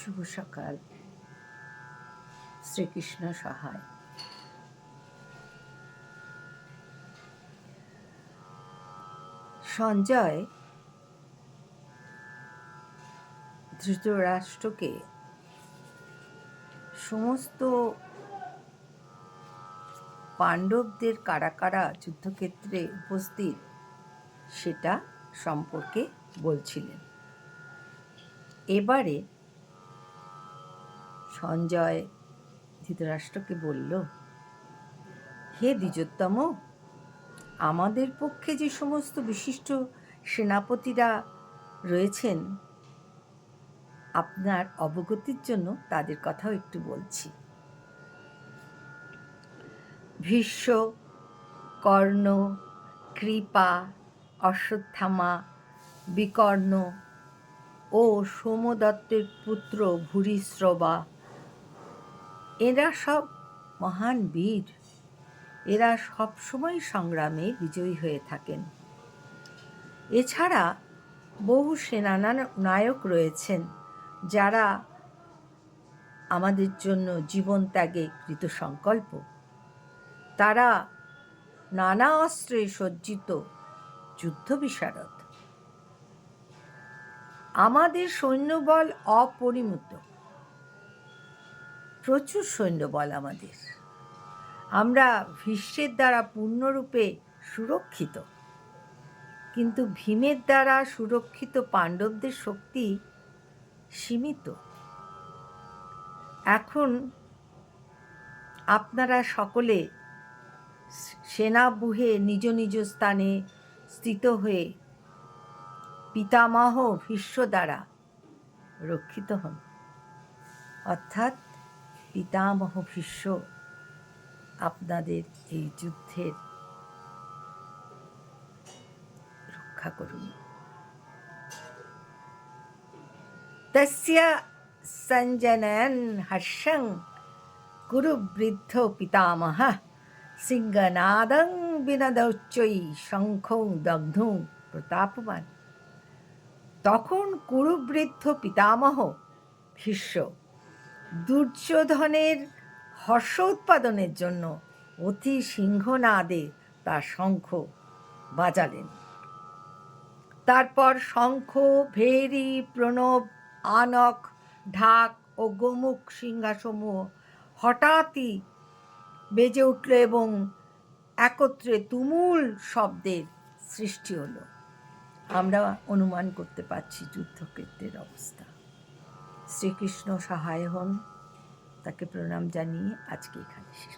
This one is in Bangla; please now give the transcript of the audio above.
শুভ সকাল। শ্রীকৃষ্ণ সহায়। সঞ্জয় ধৃতরাষ্ট্রকে সমস্ত পাণ্ডবদের কারা কারা যুদ্ধক্ষেত্রে উপস্থিত, সেটা সম্পর্কে বলছিলেন। এবারে সঞ্জয় ধৃতরাষ্ট্রকে বলল, হে দ্বিজোত্তম, আমাদের পক্ষে যে সমস্ত বিশিষ্ট সেনাপতিরা রয়েছেন, আপনার অবগতির জন্য তাদের কথাও একটু বলছি। ভীষ্ম, কর্ণ, কৃপা, অশ্বত্থামা, বিকর্ণ ও সোমদত্তের পুত্র ভূরিশ্রবা এরা সব মহান বীর। এরা সবসময় সংগ্রামে বিজয়ী হয়ে থাকেন। এছাড়া বহু সেনানায়ক রয়েছেন যারা আমাদের জন্য জীবন ত্যাগে কৃত সংকল্প। তারা নানা অস্ত্রে সজ্জিত যুদ্ধ বিশারদ। আমাদের সৈন্যবল অপরিমিত প্রচুর সৈন্যবল আমাদের। আমরা ভীষ্মের দ্বারা পূর্ণরূপে সুরক্ষিত। কিন্তু ভীমের দ্বারা সুরক্ষিত পাণ্ডবদের শক্তি সীমিত। এখন আপনারা সকলে সেনাবুহে নিজ নিজ স্থানে স্থিত হয়ে পিতামহ ভীষ্ম দ্বারা রক্ষিত হন। অর্থাৎ পিতামহ ভীষ্ম, আপনাদের এই যুদ্ধের রক্ষা করুন। তস্য সঞ্জনয়ন হর্ষং কুরুবৃদ্ধ পিতামহ, সিংহনাদং বিনদৌচ্চৈ শঙ্খং দগ্ধুং প্রতাপমান তখন কুরুবৃদ্ধ পিতামহ ভীষ্ম দুর্যোধনের হর্ষ উৎপাদনের জন্য অতি সিংহনাদে তার শঙ্খ বাজালেন। তারপর শঙ্খ, ভেরি, প্রণব, আনক, ঢাক ও গোমুখ সিংহাসমূহ হঠাৎই বেজে উঠল এবং একত্রে তুমুল শব্দের সৃষ্টি হলো। আমরা অনুমান করতে পারছি যুদ্ধক্ষেত্রের অবস্থা। শ্রীকৃষ্ণ সহায় হন। তাকে প্রণাম জানিয়ে আজকে এখানে শেষ